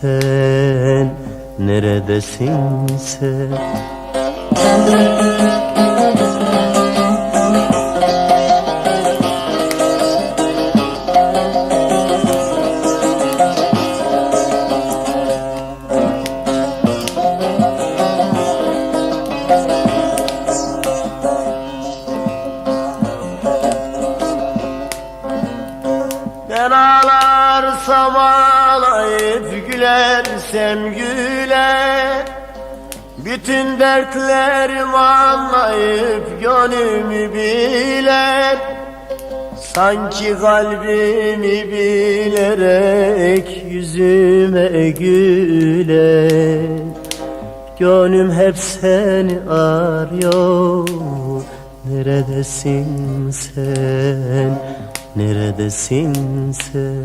sen Neredesin sen gülersem güler Bütün dertlerimi anlayıp gönlümü biler Sanki kalbimi bilerek yüzüme güler Gönlüm hep seni arıyor. Neredesin sen? Neredesin sen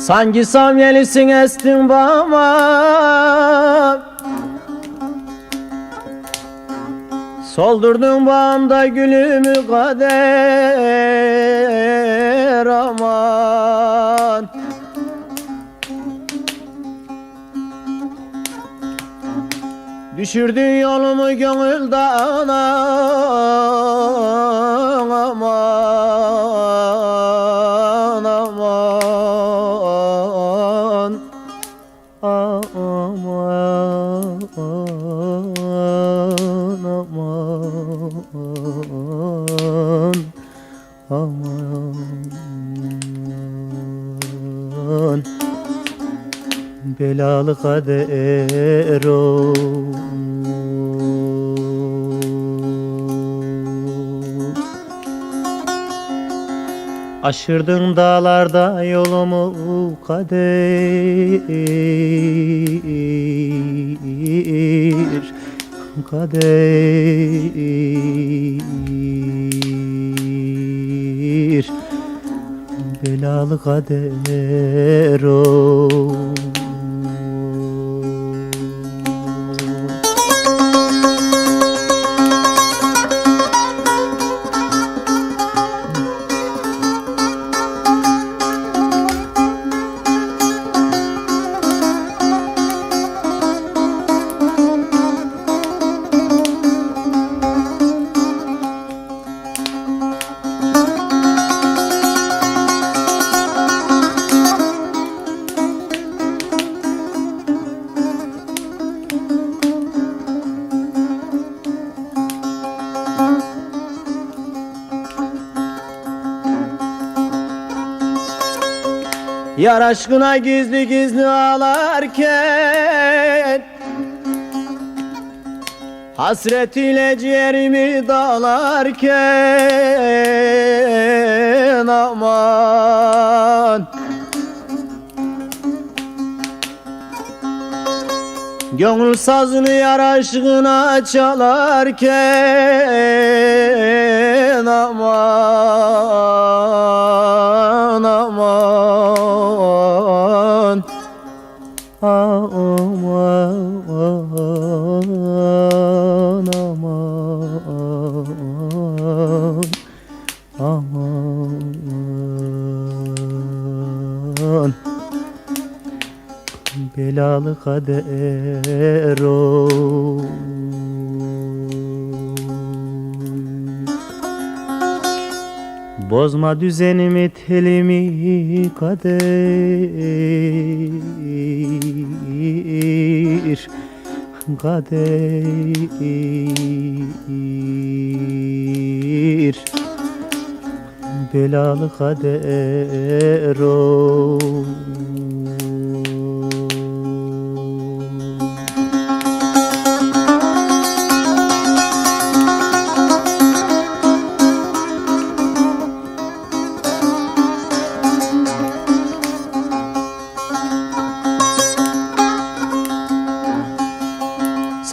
Sanki samyelisin estin bama Soldurdun bağımda gülümü kader aman. Düşürdün yolumu gönül dağına aman aman. Belalı kader o. Aşırdın dağlarda yolumu kader kader. Belalı kader o Yar aşkına gizli gizli ağlarken Hasret ile ciğerimi dağlarken aman. Gönül sazını yar aşkına çalarken aman aman aman aman. Belalı kader o. Bozma düzenimi telimi kader Kader. Belalı kader o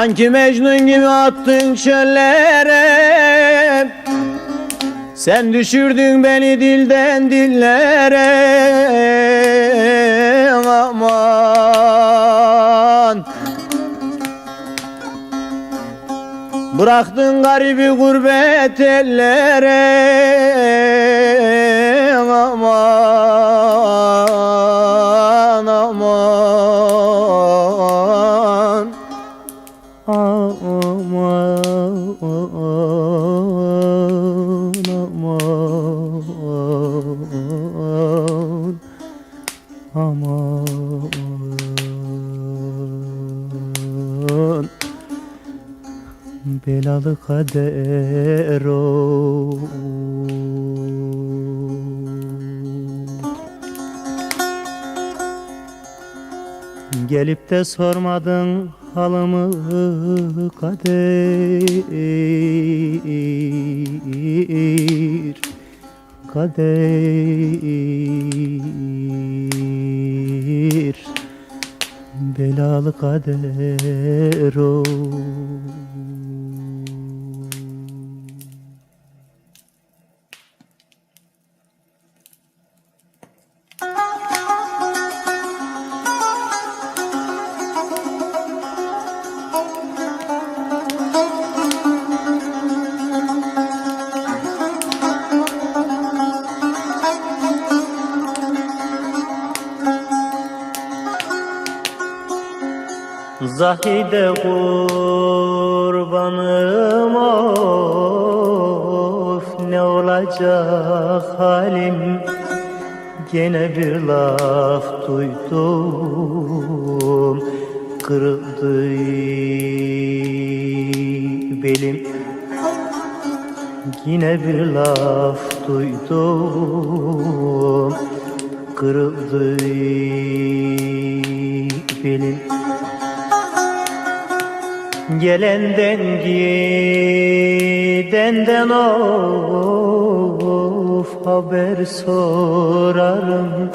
Sanki Mecnun gibi attın çöllere. Sen düşürdün beni dilden dillere. Aman. Bıraktın garibi gurbet ellere kader o. Gelip de sormadın halımı kader Kader. Belalı kader o Zahide kurbanım of ne olacak halim? Gene bir laf duydum kırıldı belim. Yine bir laf duydum kırıldı belim Gelenden gidenden of haber sorarım.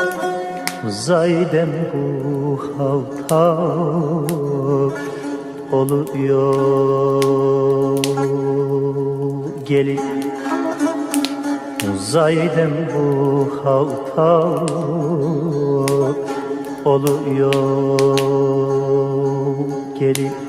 Zaydem bu halta oluyor. Gelip Zaydem bu halta oluyor. Gelip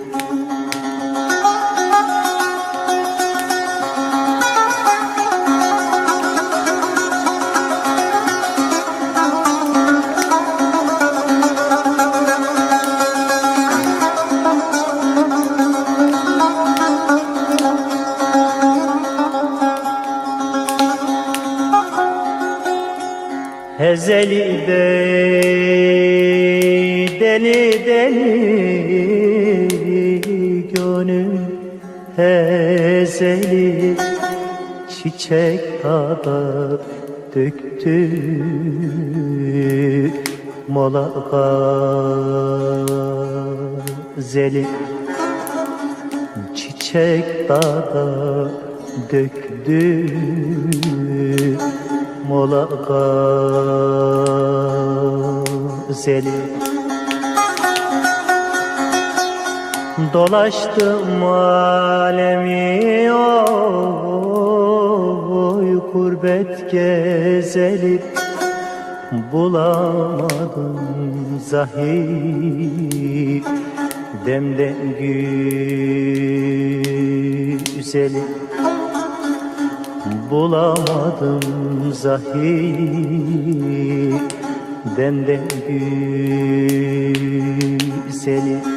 Hezeli de deli deli gönül hezeli çiçek dağda döktü mola gazeli çiçek dağda döktü mola gazeli Dolaştım alemi oy gurbet gezeli Bulamadım zahir demden güzeli Bulamadım zahir. Demden güzeli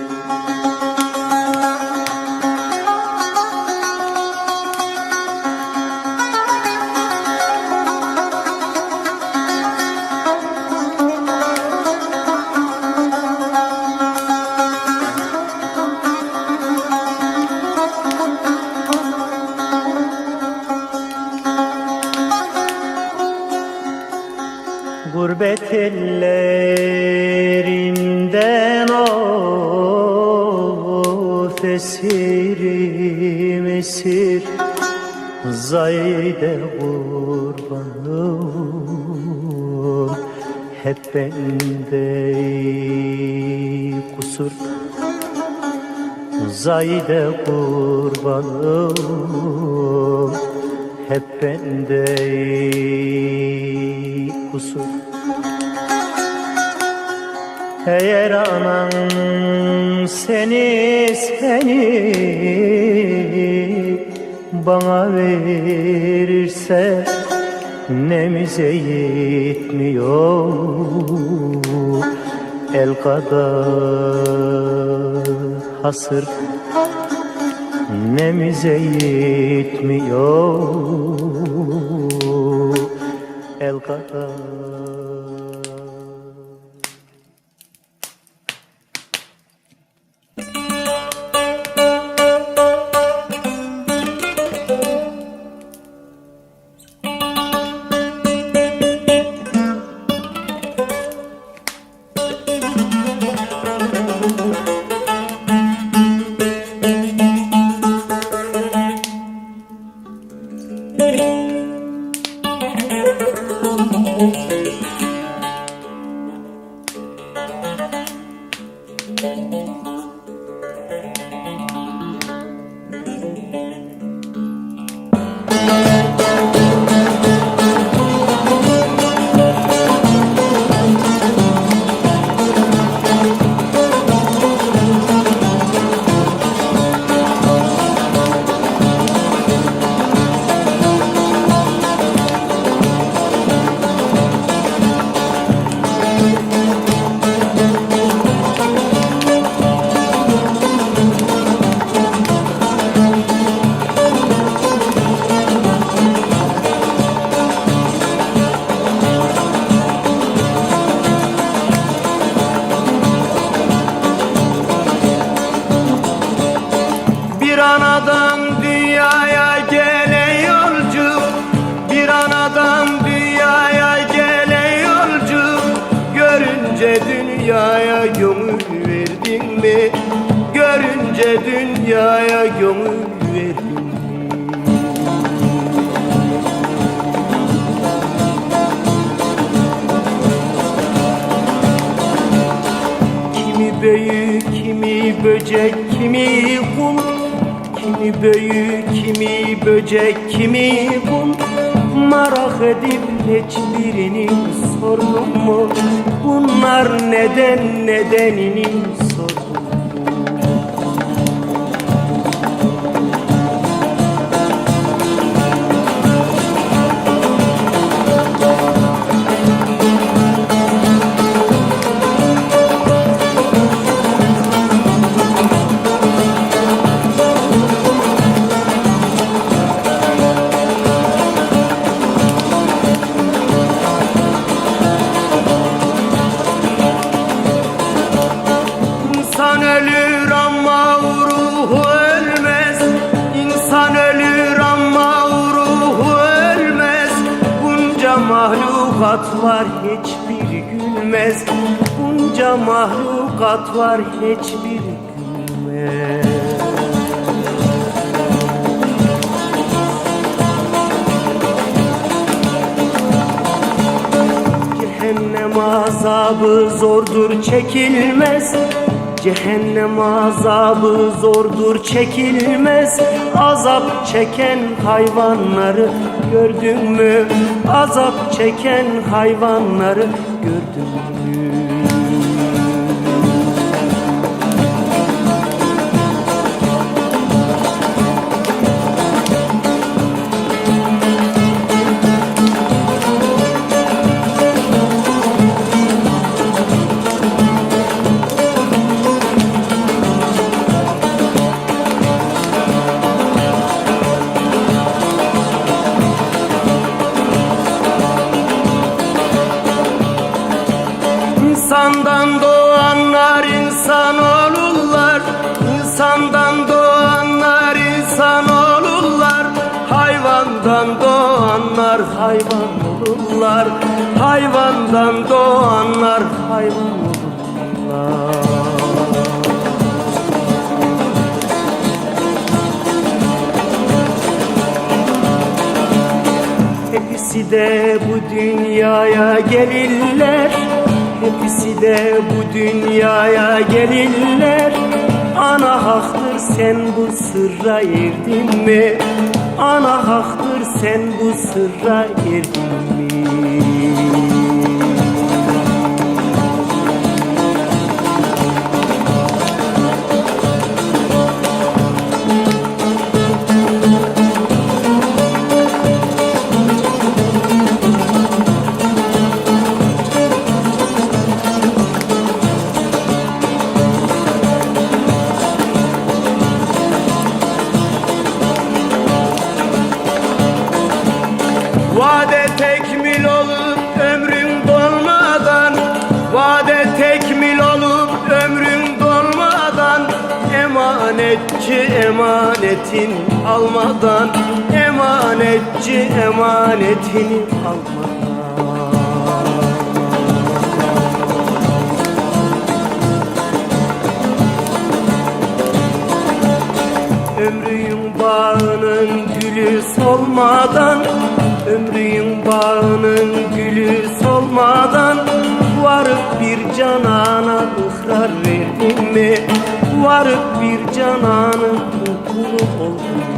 esirim esir. Zayde kurbanım hep bende kusur. Zayde kurbanım hep bende bana verirse nemize yetmiyor el kadar hasır. Nemize yetmiyor el kadar anadan dünyaya gelen yolcu Bir anadan dünyaya gelen yolcu Görünce dünyaya gönül verdin mi? Görünce dünyaya mi? Kimi büyük, kimi böcek, kimi kul Kimi büyük, kimi böcek, kimi kul Merak edip hiçbirini sordum mu? Bunlar neden nedenini Cehennem azabı zordur çekilmez Cehennem azabı zordur çekilmez Azap çeken hayvanları gördün mü? Azap çeken hayvanları gördün mü? Hayvan olurlar. Hayvandan doğanlar hayvan olurlar. Hepsi de bu dünyaya gelirler. Hepsi de bu dünyaya gelirler. Ana haktır sen bu sırra erdin mi? Ana haktır sen bu sırra erdin mi? Varıp bir cananın kulu oldun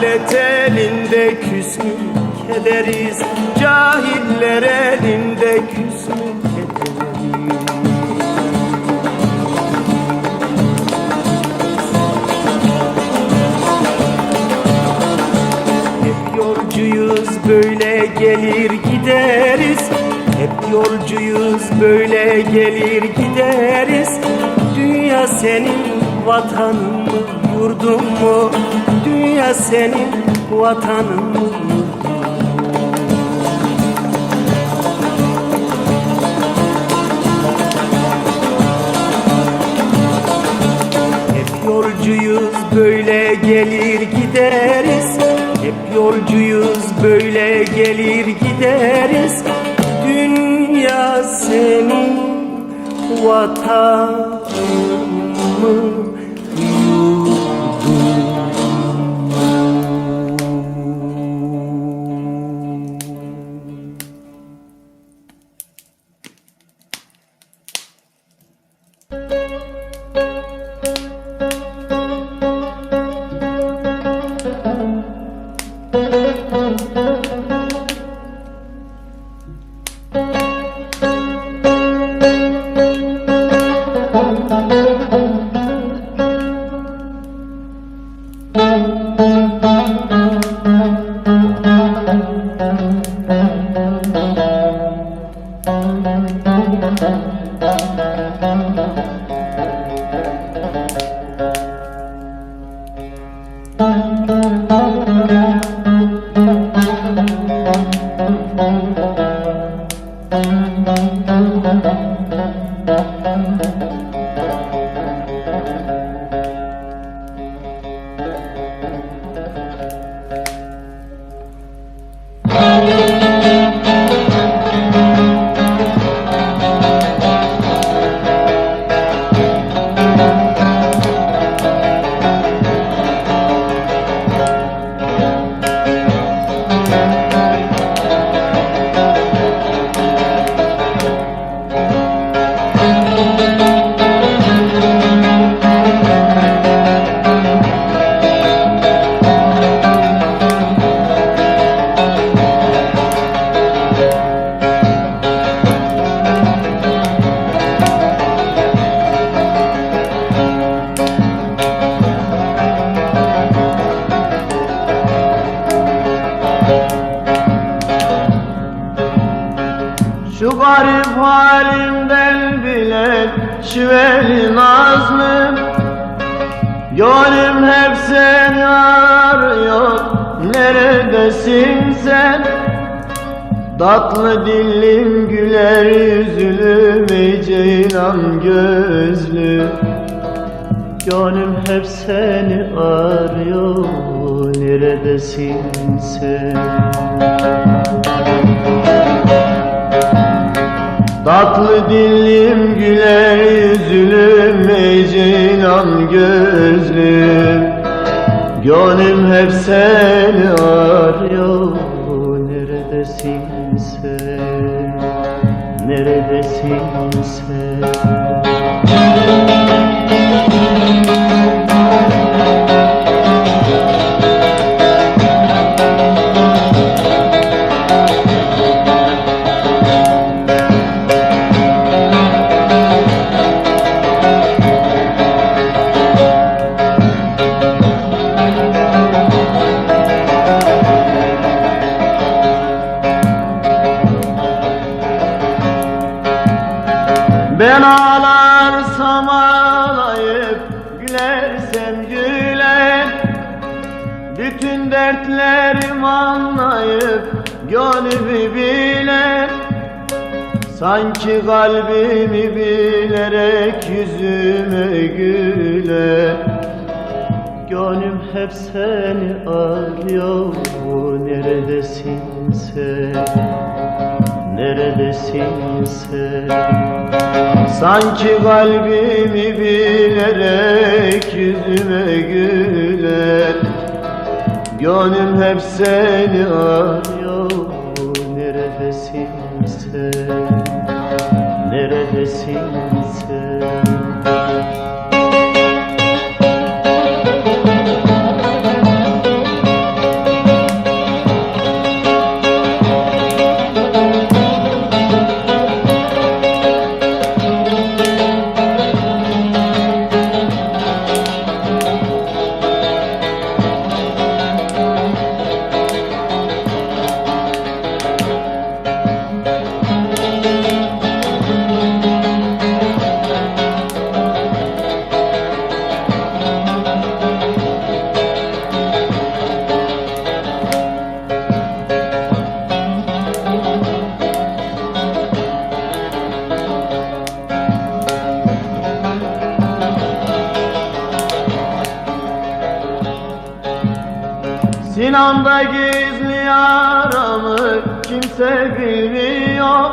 Cehalet elinde küsmük ederiz Cahiller elinde küsmük ederiz Hep yolcuyuz böyle gelir gideriz. Hep yolcuyuz böyle gelir gideriz. Dünya senin vatanın mı vurdun mu Dünya senin vatanın mı? Hep yolcuyuz böyle gelir gideriz Hep yolcuyuz böyle gelir gideriz Dünya senin vatanın mı? dun dun Tatlı dillim güler yüzlüm Ey ceylan gözlüm Gönlüm hep seni arıyor Neredesin sen? Tatlı dillim güler yüzlüm ey ceylan gözlüm Gönlüm hep seni arıyor Neredesin sen Ben ağlarsam ağlayıp gülersem güler. Bütün dertlerim anlayıp gönlümü biler. Sanki kalbimi bilerek yüzüme güler. Gönlüm hep seni arıyor Neredesin sen Neredesin sen? Sanki kalbimi bilerek yüzüme güler. Gönlüm hep seni arıyor gizli yaramı kimse bilmiyor.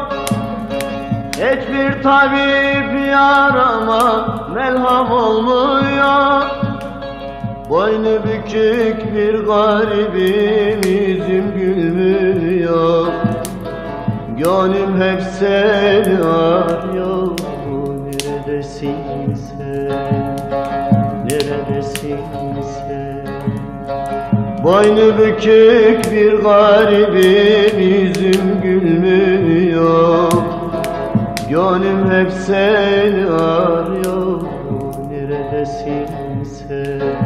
Hiçbir tabip yarama melham olmuyor. Boynu bükük bir garibim yüzüm gülmüyor. Gönlüm hep seni arıyor Boynu bükük bir garibim yüzüm gülmüyor Gönlüm hep seni arıyor Neredesin sen?